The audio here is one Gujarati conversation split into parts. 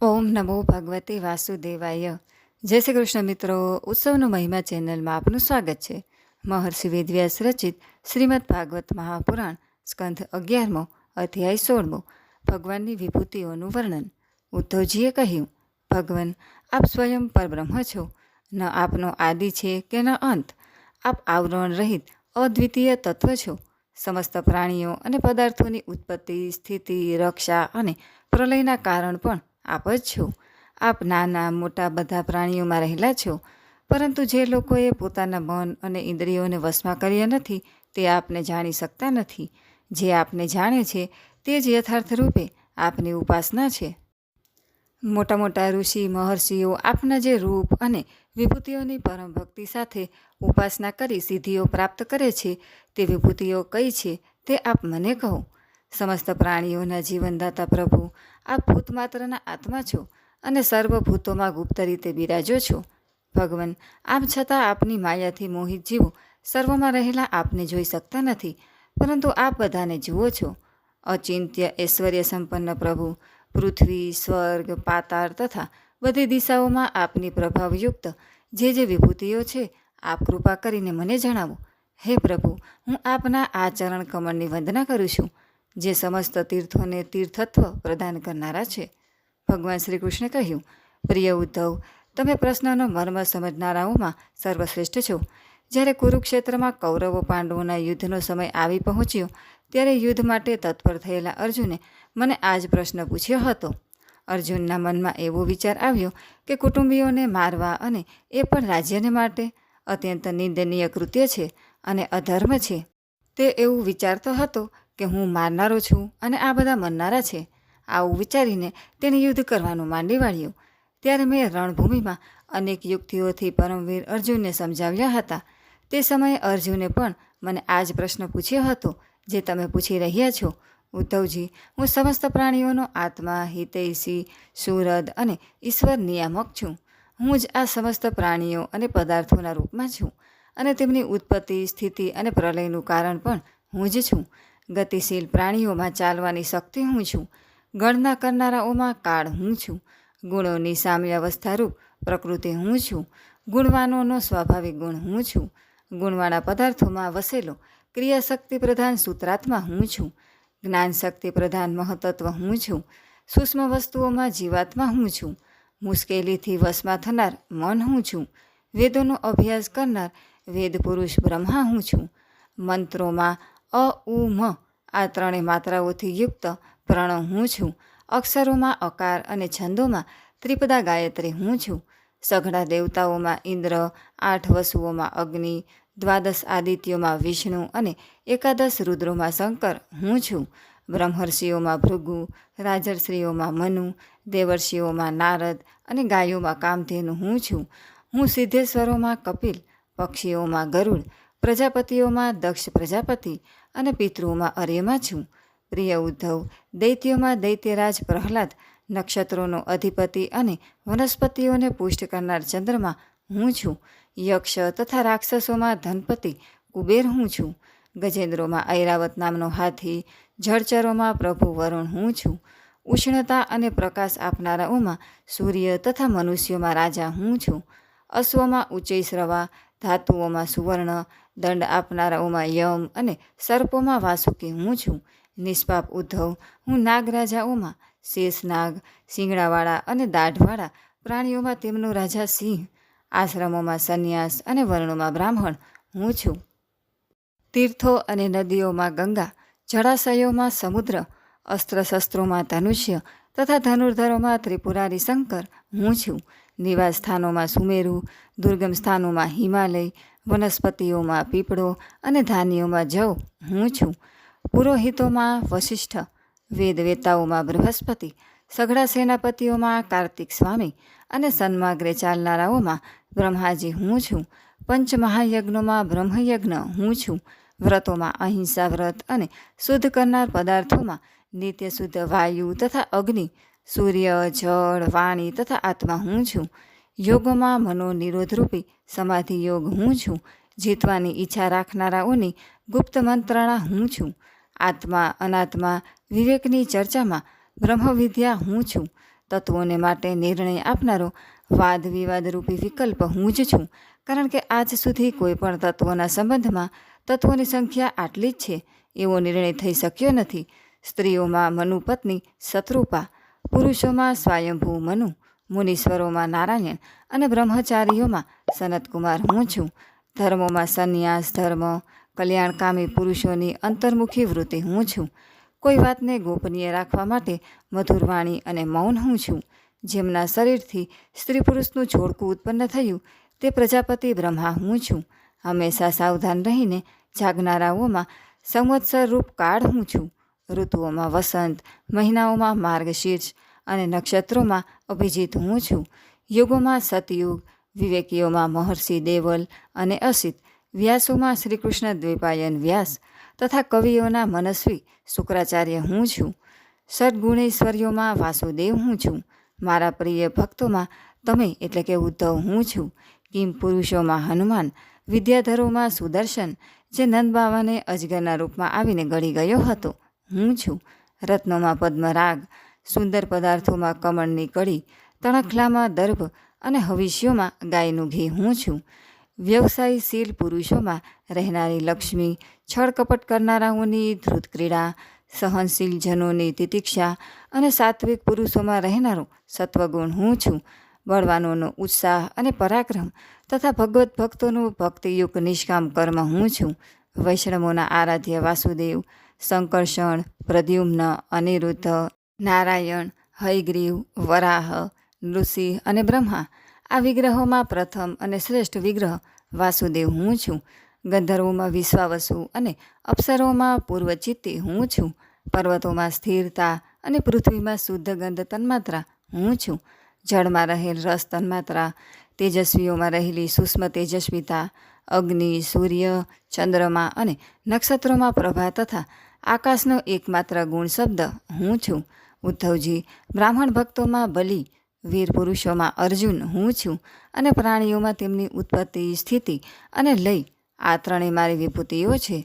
ઓમ નમો ભગવતે વાસુદેવાય. જય શ્રી કૃષ્ણ મિત્રો, ઉત્સવનો મહિમા ચેનલમાં આપનું સ્વાગત છે. મહર્ષિ વેદવ્યાસ રચિત શ્રીમદ ભાગવત મહાપુરાણ સ્કંધ અગિયારમો અધ્યાય સોળમો, ભગવાનની વિભૂતિઓનું વર્ણન. ઉદ્ધવજીએ કહ્યું, ભગવાન, આપ સ્વયં પરબ્રહ્મ છો. ન આપનો આદિ છે કે ન અંત. આપ આવરણ રહિત, અદ્વિતીય તત્વ છો. સમસ્ત પ્રાણીઓ અને પદાર્થોની ઉત્પત્તિ, સ્થિતિ, રક્ષા અને પ્રલયના કારણ પણ આપ જ છો. આપ નાના, મોટા બધા પ્રાણીઓમાં રહેલા છો. પરંતુ જે લોકોએ પોતાના મન અને ઇન્દ્રિયોને વશમાં કર્યા નથી, તે આપને જાણી શકતા નથી. જે આપને જાણે છે, તે જ યથાર્થ રૂપે આપની ઉપાસના છે. મોટા મોટા ઋષિ, મહર્ષિઓ આપના જે રૂપ અને વિભૂતિઓની પરમ ભક્તિ સાથે ઉપાસના કરી સિદ્ધિઓ પ્રાપ્ત કરે છે, તે વિભૂતિઓ કઈ છે, તે આપ મને કહો. સમસ્ત પ્રાણીઓના જીવનદાતા પ્રભુ, આપ ભૂતમાત્રના આત્મા છો અને સર્વ ભૂતોમાં ગુપ્ત રીતે બિરાજો છો. ભગવાન, આમ છતાં આપની માયાથી મોહિત જીવો સર્વમાં રહેલા આપને જોઈ શકતા નથી, પરંતુ આપ બધાને જુઓ છો. અચિંત્ય, ઐશ્વર્ય સંપન્ન પ્રભુ, પૃથ્વી, સ્વર્ગ, પાતાળ તથા બધી દિશાઓમાં આપની પ્રભાવયુક્ત જે જે વિભૂતિઓ છે, આપ કૃપા કરીને મને જણાવો. હે પ્રભુ, હું આપના આ ચરણ કમળની વંદના કરું છું. જે સમસ્ત તીર્થોને તીર્થત્વ પ્રદાન કરનારા છે. ભગવાન શ્રી કૃષ્ણે કહ્યું, પ્રિય ઉદ્ધવ, તમે પ્રશ્નનો મર્મ સમજનારાઓમાં સર્વશ્રેષ્ઠ છો. જ્યારે કુરુક્ષેત્રમાં કૌરવો પાંડવોના યુદ્ધનો સમય આવી પહોંચ્યો, ત્યારે યુદ્ધ માટે તત્પર થયેલા અર્જુને મને આ જ પ્રશ્ન પૂછ્યો હતો. અર્જુનના મનમાં એવો વિચાર આવ્યો કે કુટુંબીઓને મારવા અને એ પણ રાજ્યને માટે અત્યંત નિંદનીય કૃત્ય છે અને અધર્મ છે. તે એવું વિચારતો હતો કે હું મારનારો છું અને આ બધા મરનારા છે, આવું વિચારીને તેણે યુદ્ધ કરવાનું માંડી વાળ્યું. ત્યારે મેં રણભૂમિમાં અનેક યુક્તિઓથી પરમવીર અર્જુનને સમજાવ્યા હતા. તે સમયે અર્જુને પણ મને આ જ પ્રશ્ન પૂછ્યો હતો, જે તમે પૂછી રહ્યા છો. ઉદ્ધવજી, હું સમસ્ત પ્રાણીઓનો આત્મા, હિતૈષી, સુરદ અને ઈશ્વર નિયામક છું. હું જ આ સમસ્ત પ્રાણીઓ અને પદાર્થોના રૂપમાં છું અને તેમની ઉત્પત્તિ, સ્થિતિ અને પ્રલયનું કારણ પણ હું જ છું. ગતિશીલ પ્રાણીઓમાં ચાલવાની શક્તિ હું છું. ગણના કરનારાઓમાં કાળ હું છું. ગુણોની સામ્યાવસ્થારૂપ પ્રકૃતિ હું છું. ગુણવાનોનો સ્વાભાવિક ગુણ હું છું. ગુણવાળા પદાર્થોમાં વસેલો ક્રિયાશક્તિ પ્રધાન સૂત્રાત્મા હું છું. જ્ઞાન શક્તિ પ્રધાન મહતત્વ હું છું. સૂક્ષ્મ વસ્તુઓમાં જીવાત્મા હું છું. મુશ્કેલીથી વશમાં થનાર મન હું છું. વેદોનો અભ્યાસ કરનાર વેદ પુરુષ બ્રહ્મા હું છું. મંત્રોમાં અ ઉ મ આ ત્રણેય માત્રાઓથી યુક્ત પ્રણવ હું છું. અક્ષરોમાં અકાર અને છંદોમાં ત્રિપદા ગાયત્રી હું છું. સઘળા દેવતાઓમાં ઇન્દ્ર, આઠ વસુઓમાં અગ્નિ, દ્વાદશ આદિત્યોમાં વિષ્ણુ અને એકાદશ રુદ્રોમાં શંકર હું છું. બ્રહ્મર્ષિઓમાં ભૃગુ, રાજર્ષિઓમાં મનુ, દેવર્ષિઓમાં નારદ અને ગાયોમાં કામધેનુ હું છું. હું સિદ્ધેશ્વરોમાં કપિલ, પક્ષીઓમાં ગરુડ પ્રજાપતિઓમાં દક્ષ પ્રજાપતિ અને પિતૃઓમાં અર્યમાં છું. પ્રિય ઉદ્ધવ, દૈત્યોમાં દૈત્યરાજ પ્રહલાદ, નક્ષત્રોનો અધિપતિ અને વનસ્પતિઓને પુષ્ટ કરનાર ચંદ્રમાં હું છું. યક્ષ તથા રાક્ષસોમાં ધનપતિ કુબેર હું છું. ગજેન્દ્રોમાં ઐરાવત નામનો હાથી, જળચરોમાં પ્રભુ વરુણ હું છું. ઉષ્ણતા અને પ્રકાશ આપનારાઓમાં સૂર્ય તથા મનુષ્યોમાં રાજા હું છું. અશ્વમાં ઉચ્ચૈશ્રવા ધાતુઓમાં સુવર્ણ, દંડ આપનારાઓમાં યમ અને સર્પોમાં વાસુકી. હું છું નિષ્પાપ ઉદ્ધવ. હું નાગરાજાઓમાં શેષનાગ, શિંગડાવાળા અને દાઢવાળા પ્રાણીઓમાં તેમનો રાજા સિંહ, આશ્રમોમાં સંન્યાસ અને વર્ણોમાં બ્રાહ્મણ. હું છું તીર્થો અને નદીઓમાં ગંગા, જળાશયોમાં સમુદ્ર અસ્ત્ર શસ્ત્રોમાં ધનુષ્ય તથા ધનુર્ધરોમાં ત્રિપુરારી શંકર. હું છું નિવાસ સ્થાનોમાં સુમેરુ દુર્ગમ સ્થાનોમાં હિમાલય, વનસ્પતિઓમાં પીપળો અને ધાન્યોમાં જવ હું છું. પુરોહિતોમાં વશિષ્ઠ વેદવેતાઓમાં બૃહસ્પતિ, સઘળા સેનાપતિઓમાં કાર્તિક સ્વામી અને સન્માગ્રે ચાલનારાઓમાં બ્રહ્માજી હું છું. પંચમહાયજ્ઞોમાં બ્રહ્મયજ્ઞ હું છું. વ્રતોમાં અહિંસા વ્રત અને શુદ્ધ કરનાર પદાર્થોમાં નિત્ય શુદ્ધ વાયુ તથા અગ્નિ, સૂર્ય, જળ, વાણી તથા આત્મા હું છું. યોગમાં મનો નિરોધરૂપી સમાધિ યોગ હું છું. જીતવાની ઈચ્છા રાખનારાઓની ગુપ્ત મંત્રણા હું છું. આત્મા, અનાત્મા, વિવેકની ચર્ચામાં બ્રહ્મવિદ્યા હું છું. તત્વોને માટે નિર્ણય આપનારો વાદ વિવાદરૂપી વિકલ્પ હું જ છું. કારણ કે આજ સુધી કોઈ પણ તત્વોના સંબંધમાં તત્વોની સંખ્યા આટલી જ છે. એવો નિર્ણય થઈ શક્યો નથી. સ્ત્રીઓમાં મનુ પત્ની શત્રુપા, પુરુષોમાં સ્વયંભૂ મનુ મુનીશ્વરોમાં નારાયણ અને બ્રહ્મચારીઓમાં સનતકુમાર હું છું. ધર્મોમાં સંન્યાસ, ધર્મ, કલ્યાણકામી પુરુષોની અંતર્મુખી વૃત્તિ હું છું. કોઈ વાતને ગોપનીય રાખવા માટે મધુરવાણી અને મૌન હું છું. જેમના શરીરથી સ્ત્રી પુરુષનું જોડકું ઉત્પન્ન થયું, તે પ્રજાપતિ બ્રહ્મા હું છું. હંમેશા સાવધાન રહીને જાગનારાઓમાં સંવત્સર રૂપ કાળ હું છું. ઋતુઓમાં વસંત, મહિનાઓમાં માર્ગશીર્ષ અને નક્ષત્રોમાં અભિજીત હું છું. યુગોમાં સતયુગ, વિવેકીઓમાં મહર્ષિ દેવલ અને અસિત, વ્યાસોમાં શ્રીકૃષ્ણ દ્વિપાયન વ્યાસ તથા કવિઓના મનસ્વી શુક્રાચાર્ય હું છું. સદગુણેશ્વરીઓમાં વાસુદેવ હું છું. મારા પ્રિય ભક્તોમાં તમે એટલે કે ઉદ્ધવ હું છું. કિમ પુરુષોમાં હનુમાન, વિદ્યાધરોમાં સુદર્શન, જે નંદબાવાને અજગરના રૂપમાં આવીને ગળી ગયો હતો. હું છું. રત્નોમાં પદ્મરાગ સુંદર પદાર્થોમાં કમળની કળી, તણખલામાં દર્ભ અને હવિષ્યોમાં ગાયનું ઘી હું છું. વ્યવસાયશીલ પુરુષોમાં રહેનારી લક્ષ્મી, છળકપટ કરનારાઓની ધૃતક્રીડા ક્રીડા સહનશીલ જનોની તિતિક્ષા અને સાત્વિક પુરુષોમાં રહેનારો સત્વગુણ હું છું. બળવાનોનો ઉત્સાહ અને પરાક્રમ તથા ભગવત ભક્તોનું ભક્તિયુક્ત નિષ્કામ કર્મ હું છું. વૈષ્ણવોના આરાધ્ય વાસુદેવ સંકર્ષણ પ્રદ્યુમ્ન, અનિરુદ્ધ નારાયણ, હયગ્રીવ, વરાહ ઋષિ અને બ્રહ્મા. આ વિગ્રહોમાં પ્રથમ અને શ્રેષ્ઠ વિગ્રહ વાસુદેવ હું છું. ગંધર્વોમાં વિશ્વાવસુ અને અપ્સરોમાં પૂર્વચિત્તી હું છું. પર્વતોમાં સ્થિરતા અને પૃથ્વીમાં શુદ્ધ ગંધ તન્માત્રા હું છું. જળમાં રહેલ રસ તન્માત્રા, તેજસ્વીઓમાં રહેલી સૂક્ષ્મ તેજસ્વીતા, અગ્નિ, સૂર્ય, ચંદ્રમા અને નક્ષત્રોમાં પ્રભા તથા આકાશનો એકમાત્ર ગુણ શબ્દ હું છું. ઉદ્ધવજી, બ્રાહ્મણ ભક્તોમાં બલિ, વીર પુરુષોમાં અર્જુન હું છું અને પ્રાણીઓમાં તેમની ઉત્પત્તિ, સ્થિતિ અને લય, આ ત્રણેય મારી વિભૂતિઓ છે.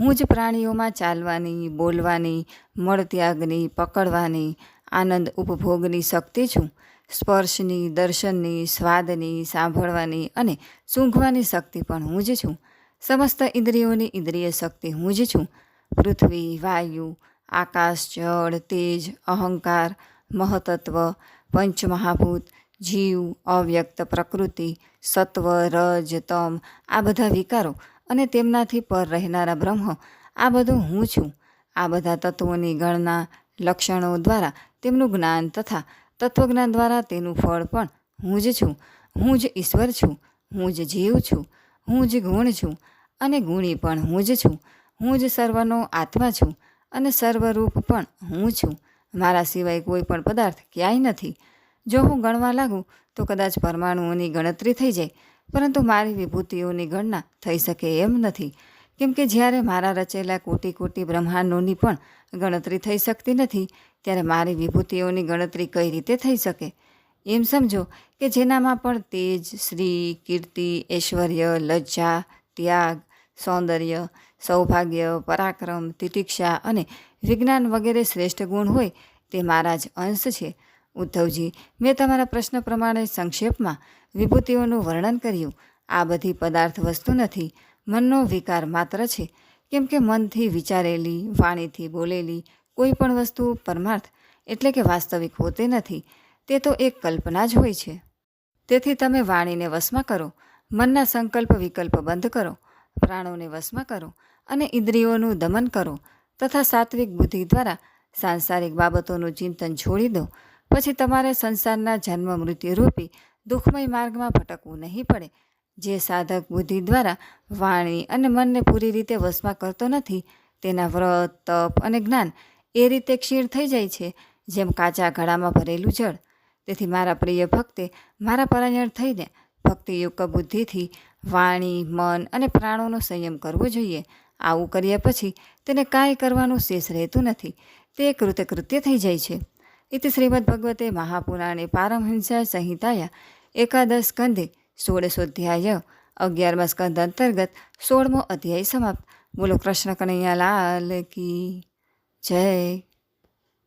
હું જ પ્રાણીઓમાં ચાલવાની, બોલવાની, મળત્યાગની, પકડવાની, આનંદ ઉપભોગની શક્તિ છું. સ્પર્શની, દર્શનની, સ્વાદની, સાંભળવાની અને સૂંઘવાની શક્તિ પણ હું જ છું. સમસ્ત ઇન્દ્રિયોની ઇન્દ્રિય શક્તિ હું જ છું. પૃથ્વી, વાયુ આકાશ, જળ, તેજ, અહંકાર, મહતત્વ, પંચમહાભૂત, જીવ, અવ્યક્ત, પ્રકૃતિ, સત્વ, રજ, તમ, આ બધા વિકારો અને તેમનાથી પર રહેનારા બ્રહ્મ, આ બધું હું છું. આ બધા તત્વોની ગણના લક્ષણો દ્વારા તેમનું જ્ઞાન તથા તત્વજ્ઞાન દ્વારા તેનું ફળ પણ હું જ છું. હું જ ઈશ્વર છું. હું જ જીવ છું. હું જ ગુણ છું. અને ગુણી પણ હું જ છું. હું જ સર્વનો આત્મા છું. અને સર્વરૂપ પણ હું છું. મારા સિવાય કોઈ પણ પદાર્થ ક્યાંય નથી. જો હું ગણવા લાગું, તો કદાચ પરમાણુઓની ગણતરી થઈ જાય, પરંતુ મારી વિભૂતિઓની ગણના થઈ શકે એમ નથી. કેમ કે જ્યારે મારા રચેલા કોટી કોટી બ્રહ્માંડોની પણ ગણતરી થઈ શકતી નથી, ત્યારે મારી વિભૂતિઓની ગણતરી કઈ રીતે થઈ શકે? એમ સમજો કે જેનામાં પણ તેજ, શ્રી, કીર્તિ, ઐશ્વર્ય, લજ્જા, ત્યાગ સૌંદર્ય, સૌભાગ્ય, પરાક્રમ, તિતિક્ષા અને વિજ્ઞાન વગેરે શ્રેષ્ઠ ગુણ હોય તે મારા જ અંશ છે. ઉદ્ધવજી, મેં તમારા પ્રશ્ન પ્રમાણે સંક્ષેપમાં વિભૂતિઓનું વર્ણન કર્યું. આ બધી પદાર્થ વસ્તુ નથી, મનનો વિકાર માત્ર છે. કેમ કે મનથી વિચારેલી, વાણીથી બોલેલી કોઈ પણ વસ્તુ પરમાર્થ એટલે કે વાસ્તવિક હોતી નથી. તે તો એક કલ્પના જ હોય છે. તેથી તમે વાણીને વશમાં કરો. મનના સંકલ્પ વિકલ્પ બંધ કરો. પ્રાણોને વશમાં કરો અને ઇન્દ્રિયોનું દમન કરો તથા સાત્વિક બુદ્ધિ દ્વારા સાંસારિક બાબતોનું ચિંતન છોડી દો. પછી તમારે સંસારના જન્મ મૃત્યુરૂપી દુઃખમય માર્ગમાં ભટકવું નહીં પડે. જે સાધક બુદ્ધિ દ્વારા વાણી અને મનને પૂરી રીતે વશમાં કરતો નથી, તેના વ્રત, તપ અને જ્ઞાન એ રીતે ક્ષીણ થઈ જાય છે, જેમ કાચા ઘડામાં ભરેલું જળ. તેથી મારા પ્રિય ભક્તે મારા પરાયણ થઈને ભક્તિયુક્ત બુદ્ધિથી વાણી, મન અને પ્રાણોનો સંયમ કરવો જોઈએ. આવું કર્યા પછી તેને કાંઈ કરવાનું શેષ રહેતું નથી. તે કૃતકૃત્ય થઈ જાય છે. ઇતિ શ્રીમદ્ભગવતે મહાપુરાણે પારમહિંસા સંહિતાયા એકાદશ સ્કંધે સોળસોધ્યાય અગિયારમા સ્કંધ અંતર્ગત સોળમો અધ્યાય સમાપ્ત. બોલો કૃષ્ણ કનૈયા લાલ કી જય.